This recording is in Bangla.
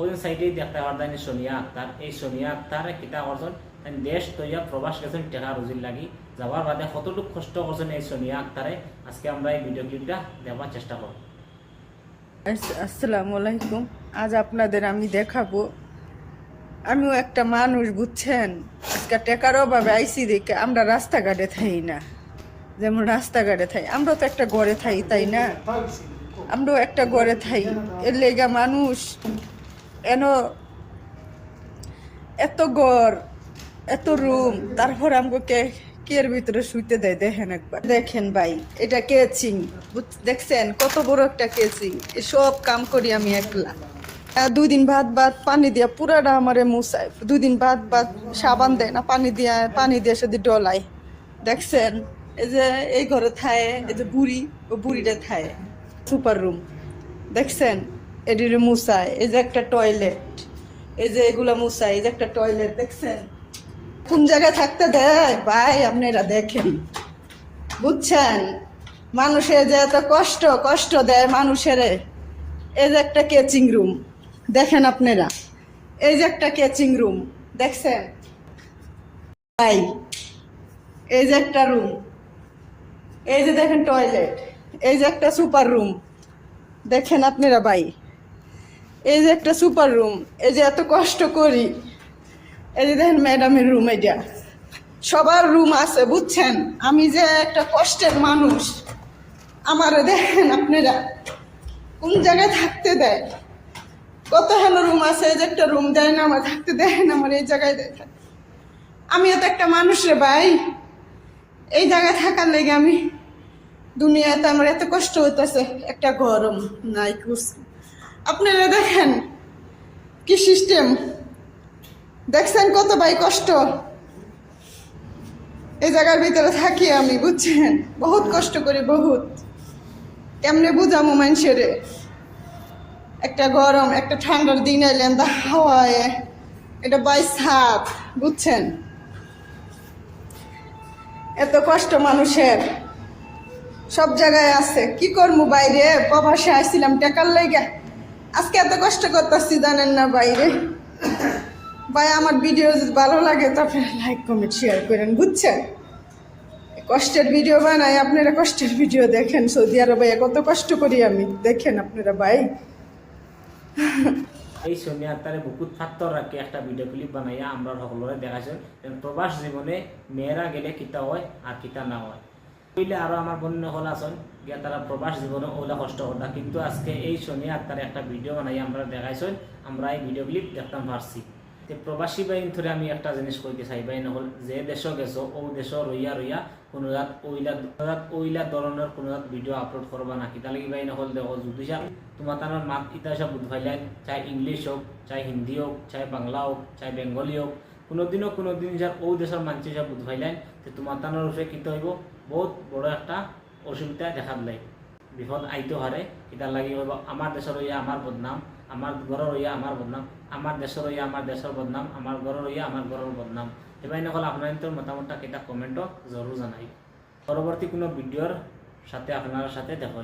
ওই সাইডেই দেখতে পারতেন সোনিয়া আক্তার। এই সোনিয়া আক্তার কিতা তাই দেশ তৈয়া প্রবাস গেছেন টেকা রুজির লাগি। যাওয়ার বাদে কতটুকু কষ্ট করছেন এই সোনিয়া আক্তারে? আজকে আমরা এই ভিডিও ক্লিপটা দেওয়ার চেষ্টা করব। আসসালামু আলাইকুম। আজ আপনাদের আমি দেখাবো। আমিও একটা মানুষ, বুঝছেন? আজকে টেকার অভাবে আইসি দেখে আমরা রাস্তাঘাটে থাই না। যেমন রাস্তাঘাটে থাই। আমরা তো একটা ঘরে থাই, তাই না? আমরাও একটা ঘরে থাই। এর লেগা মানুষ এন এত ঘর এত রুম তারপর আমাকে কের ভিতরে শুইতে দেয়? দেখেন একবার। দেখেন ভাই এটা কেচিং। দেখছেন? কত বড় একটা কেচিং। সব কাম করি আমি একলা। আহ, দুই দিন ভাত ভাত পানি দিয়া পুরাটা আমারে মুসায় দুই দিন ভাত ভাত সাবান দেয় না পানি দিয়া পানি দিয়ে সেদি ডলাই দেখছেন? এই যে এই ঘরে থায় এই যে বুড়ি ও বুড়িটা থায়। Super room. দেখছেন? এটির মুসায় এই যে একটা টয়লেট এই যে এগুলা মুসায় এই যে একটা টয়লেট দেখছেন? কোন জায়গায় থাকতে দেয়? ভাই, আপনারা দেখেন। বুঝছেন? মানুষের যে এত কষ্ট কষ্ট দেয় মানুষের। এই যে একটা কেচিং রুম দেখেন আপনারা। এই যে একটা কেচিং রুম দেখছেন? ভাই, এই যে একটা রুম এই যে দেখেন টয়লেট এই যে একটা সুপার রুম দেখেন আপনারা ভাই। এই যে একটা সুপার রুম, এই যে এত কষ্ট করি। এই যে দেখেন ম্যাডামের রুম এটা। সবার রুম আছে, বুঝছেন? আমি যে একটা কষ্টের মানুষ, আমার দেখেন আপনারা, কোন জায়গায় থাকতে দেয়? কত হেন রুম আছে, এই যে একটা রুম দেয় না, আমার থাকতে দেয় না, আমার এই জায়গায় দেখেন আমিও তো একটা মানুষ রে ভাই। এই জায়গায় থাকার লেগে আমি দুনিয়াতে আমার এত কষ্ট হইতেছে, একটা গরম নাই কুস- আপনারা দেখেন কি সিস্টেম। দেখছেন কত ভাই কষ্ট? এই জায়গার ভিতরে থাকি আমি, বুঝছেন? বহুত কষ্ট করি, বহুত। কেমনে বুঝামো মানুষের? একটা গরম, একটা ঠান্ডার দিন এলেন, দা হাওয়ায়। এটা বাই সাত বুঝছেন? এত কষ্ট মানুষের। সব জায়গায় আছে। কি করব বাইরে প্রবাসে আসছিলাম টেকার লেগে। আজকে এত কষ্ট করতেছি, জানেন না বাইরে। ভাই, আমার ভিডিও যদি ভালো লাগে, তো আপনারা লাইক কমেন্ট শেয়ার করেন, বুঝছেন? কষ্টের ভিডিও বানাই, আপনারা কষ্টের ভিডিও দেখেন। সৌদি আরবে কত কষ্ট করি আমি। দেখেন আপনারা ভাই। এই সোনিয়া আক্তারে বুকুত ফাত্তর রাখি একটা ভিডিও ক্লিপ বানাইয়া, আমরা সকলরে দেখাইছেন প্রবাস জীবনে মেয়েরা গেলে কিতা হয় আর কিতা না হয়। কইলে আরও আমার বন্য হল আছেন গিয়া তারা প্রবাস জীবনে ওলা কষ্ট করতা কিন্তু আজকে এই সোনিয়া আক্তারে একটা ভিডিও বানাইয়া আমরা দেখাইছেন আমরা এই ভিডিও ক্লিপ দেখতাম পারছি তে প্রবাসী বাহিনী ধরে আমি একটা জিনিস কইতে চাই বাই নহল, যে দেশ গেছো, ও দেশ রইয়া রইয়া কোনো জাত ওইলা জাত ওইলা ধরনের কোনো জাত ভিডিও আপলোড করবা না কিতা লাগি বাই নহল দেখো, যদি চাই তোমার তার মাত ইতা সব বুঝাইলেন চাই ইংলিশ হোক, চাই হিন্দি হোক, চাই বাংলা হোক, চাই বেঙ্গলি হোক কোনোদিনও কোনোদিন যার ও দেশের মানুষ সব বুঝাইলেন তো তোমার তানোর উপরে কিতে হইব। বহুত বড় একটা অসুবিধা দেখা দেয় বিপদ আইতে হারে এটার লাগি হইব আমার দেশের হইয়া আমার বদনাম আমার ঘরের হইয়া আমার বদনাম আমার দেশের হইয়া আমার দেশের বদনাম আমার ঘরের হইয়া আমার ঘরের বদনাম। এবার নকল আপনার মতামতটা কেটা কমেন্টও জরুর জানাই। পরবর্তী কোনো ভিডিওর সাথে আপনার সাথে দেখা